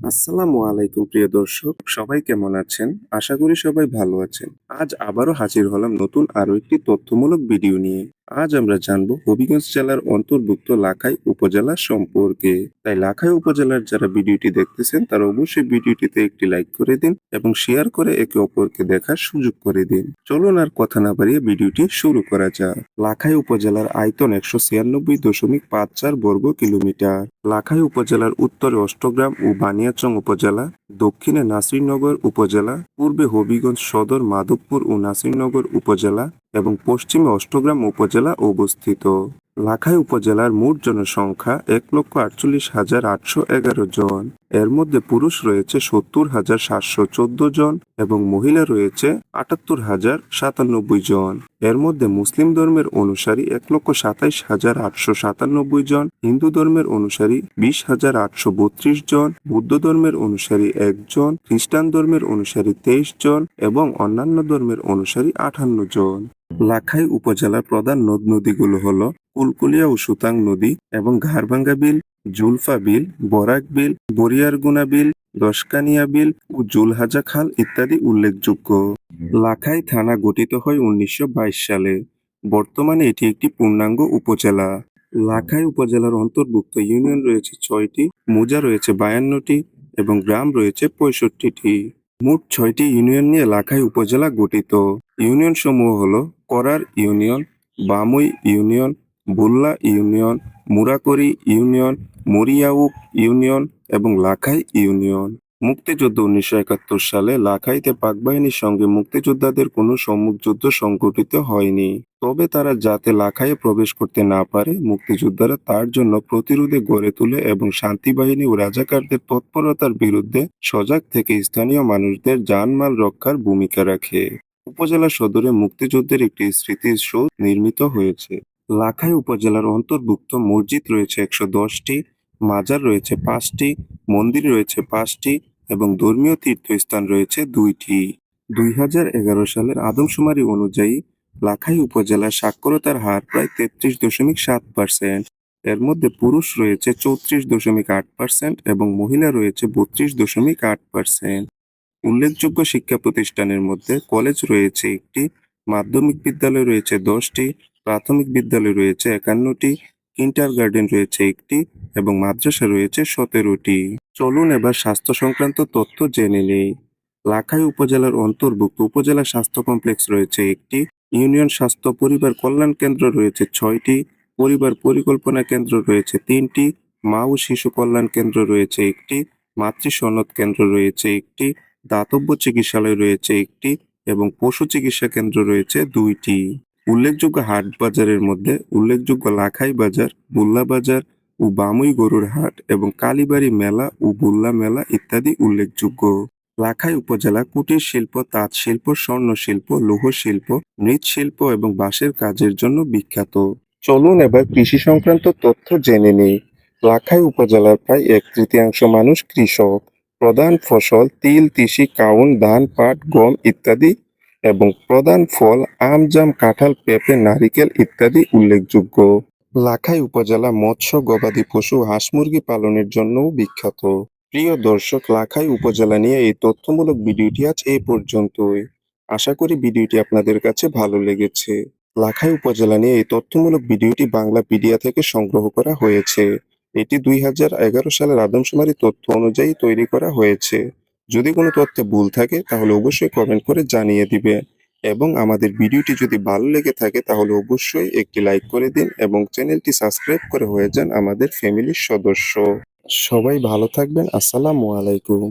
আসসালামু আলাইকুম, প্রিয় দর্শক। সবাই কেমন আছেন? আশা করি সবাই ভালো আছেন। আজ আবারও হাজির হলাম নতুন আরও একটি তথ্যমূলক ভিডিও নিয়ে। আজ আমরা জানব হবিগঞ্জ জেলার অন্তর্ভুক্ত লাখাই উপজেলা সম্পর্কে। তাই লাখাই উপজেলার যারা ভিডিওটি দেখতেছেন, তারা অবশ্যই ভিডিওটিতে একটি লাইক করে দিন এবং শেয়ার করে একে অপরকে দেখার সুযোগ করে দিন। চলুন আর কথা না বাড়িয়ে ভিডিওটি শুরু করা যাক। লাখাই উপজেলার আয়তন একশো ছিয়ানব্বই দশমিক পাঁচ চার বর্গ কিলোমিটার। লাখাই উপজেলার উত্তরে অষ্টগ্রাম ও বানিয়াচং উপজেলা, দক্ষিণে নাসিরনগর উপজেলা, পূর্বে হবিগঞ্জ সদর মাধবপুর ও নাসিরনগর উপজেলা এবং পশ্চিমে অষ্টগ্রাম উপজেলা অবস্থিত। লাখাই উপজেলার মোট জনসংখ্যা এক লক্ষ আটচল্লিশ হাজার আটশো এগারো জন। এর মধ্যে পুরুষ রয়েছে সত্তর হাজার সাতশো চোদ্দ জন এবং মহিলা রয়েছে আটাত্তর হাজার সাতানব্বই জন। এর মধ্যে মুসলিম ধর্মের অনুসারী এক লক্ষ সাতাইশ হাজার আটশো সাতানব্বই জন, হিন্দু ধর্মের অনুসারী বিশ হাজার আটশো বত্রিশ জন, বৌদ্ধ ধর্মের অনুসারী একজন খ্রিস্টান ধর্মের অনুসারী তেইশ জন এবং অন্যান্য ধর্মের অনুসারী আটান্ন জন। লাখাই উপজেলার প্রধান নদ নদীগুলো হলো কুলকুলিয়া ও সুতাং নদী এবং ঘাড়ভাঙ্গা বিল, জুলফা বিল, বরাক বিল, বরিয়ারগুনা বিল, দশকানিয়া বিল ও জুলহাজা খাল ইত্যাদি উল্লেখযোগ্য। লাখাই থানা গঠিত হয় উনিশশো বাইশ সালে। বর্তমানে এটি একটি পূর্ণাঙ্গ উপজেলা। লাখাই উপজেলার অন্তর্ভুক্ত ইউনিয়ন রয়েছে ছয়টি, মৌজা রয়েছে বায়ান্নটি এবং গ্রাম রয়েছে পঁয়ষট্টিটি। মোট ছয়টি ইউনিয়ন নিয়ে লাখাই উপজেলা গঠিত। ইউনিয়ন সমূহ হল Karar union, Bamui union Bulla union, Murakori union Moriyauk union এবং লাখাই ইউনিয়ন। মুক্তিযুদ্ধ উনিশশো একাত্তর সালে লাখাইতে পাকবাহিনীর সঙ্গে মুক্তিযোদ্ধাদের কোনো সম্মুখ যুদ্ধ সংঘটিত হয়নি। তবে তারা যাতে লাখাইয়ে প্রবেশ করতে না পারে, মুক্তিযোদ্ধারা তার জন্য প্রতিরোধে গড়ে তোলে এবং শান্তি বাহিনী ও রাজাকারদের তৎপরতার বিরুদ্ধে সজাগ থেকে স্থানীয় মানুষদের জানমাল রক্ষার ভূমিকা রাখে। উপজেলা সদরে মুক্তিযুদ্ধের একটি স্মৃতিসৌধ নির্মিত হয়েছে। লাখাই উপজেলার অন্তর্ভুক্ত মসজিদ রয়েছে একশো দশটি, মাজার রয়েছে পাঁচটি, মন্দির রয়েছে পাঁচটি এবং ধর্মীয় তীর্থস্থান রয়েছে দুইটি। দুই হাজার এগারো সালের আদমশুমারি অনুযায়ী লাখাই উপজেলার সাক্ষরতার হার প্রায় তেত্রিশ দশমিক সাত পার্সেন্ট। এর মধ্যে পুরুষ রয়েছে চৌত্রিশ দশমিক আট পার্সেন্ট এবং মহিলা রয়েছে বত্রিশ দশমিক আট পার্সেন্ট। উল্লেখযোগ্য শিক্ষা প্রতিষ্ঠানের মধ্যে কলেজ রয়েছে একটি, মাধ্যমিক বিদ্যালয় রয়েছে দশটি প্রাথমিক বিদ্যালয় রয়েছে একান্নটি, কিন্টার গার্ডেন রয়েছে একটি এবং মাদ্রাসা রয়েছে সতেরোটি। চলুন এবার স্বাস্থ্য সংক্রান্ত তথ্য জেনে নেই। লাখাই উপজেলার অন্তর্ভুক্ত উপজেলা স্বাস্থ্য কমপ্লেক্স রয়েছে একটি, ইউনিয়ন স্বাস্থ্য পরিবার কল্যাণ কেন্দ্র রয়েছে ছয়টি, পরিবার পরিকল্পনা কেন্দ্র রয়েছে তিনটি, মা ও শিশু কল্যাণ কেন্দ্র রয়েছে একটি মাতৃ সনদ কেন্দ্র রয়েছে একটি, দাতব্য চিকিৎসালয় রয়েছে একটি এবং পশু চিকিৎসা কেন্দ্র রয়েছে দুইটি। উল্লেখযোগ্য হাট বাজারের মধ্যে উল্লেখযোগ্য লাখাই বাজার, বুল্লা বাজার ও বামুই গরুর হাট এবং কালীবাড়ি মেলা ও বুল্লা মেলা ইত্যাদি উল্লেখযোগ্য। লাখাই উপজেলা কুটির শিল্প, তাঁত শিল্প, স্বর্ণ শিল্প, লৌহ শিল্প মৃৎশিল্প এবং বাঁশের কাজের জন্য বিখ্যাত। চলুন এবার কৃষি সংক্রান্ত তথ্য জেনে নেই। লাখাই উপজেলার প্রায় এক তৃতীয়াংশ মানুষ কৃষক। প্রধান ফসল তিল, তিসি, কাউন, ধান, পাট, গম ইত্যাদি এবং প্রধান ফল, আম, জাম, কাঁঠাল, পেঁপে, নারিকেল ইত্যাদি উল্লেখযোগ্য। লাখাই উপজেলা মৎস্য, গবাদি পশু, হাঁস মুরগি পালনের জন্যও বিখ্যাত। প্রিয় দর্শক, লাখাই উপজেলা নিয়ে এই তথ্যমূলক ভিডিওটি আজ এই পর্যন্তই। আশা করি ভিডিওটি আপনাদের কাছে ভালো লেগেছে। লাখাই উপজেলা নিয়ে এই তথ্যমূলক ভিডিওটি বাংলা পিডিয়া থেকে সংগ্রহ করা হয়েছে। এটি দুই হাজার এগারো সালের আদমশুমারি তথ্য অনুযায়ী তৈরি করা হয়েছে। যদি কোনো তথ্যে ভুল থাকে, তাহলে অবশ্যই কমেন্ট করে জানিয়ে দিবে। এবং আমাদের ভিডিওটি যদি ভালো লেগে থাকে, তাহলে অবশ্যই একটি লাইক করে দিন এবং চ্যানেলটি সাবস্ক্রাইব করে হয়ে যান আমাদের ফ্যামিলির সদস্য। সবাই ভালো থাকবেন। আসসালামু আলাইকুম।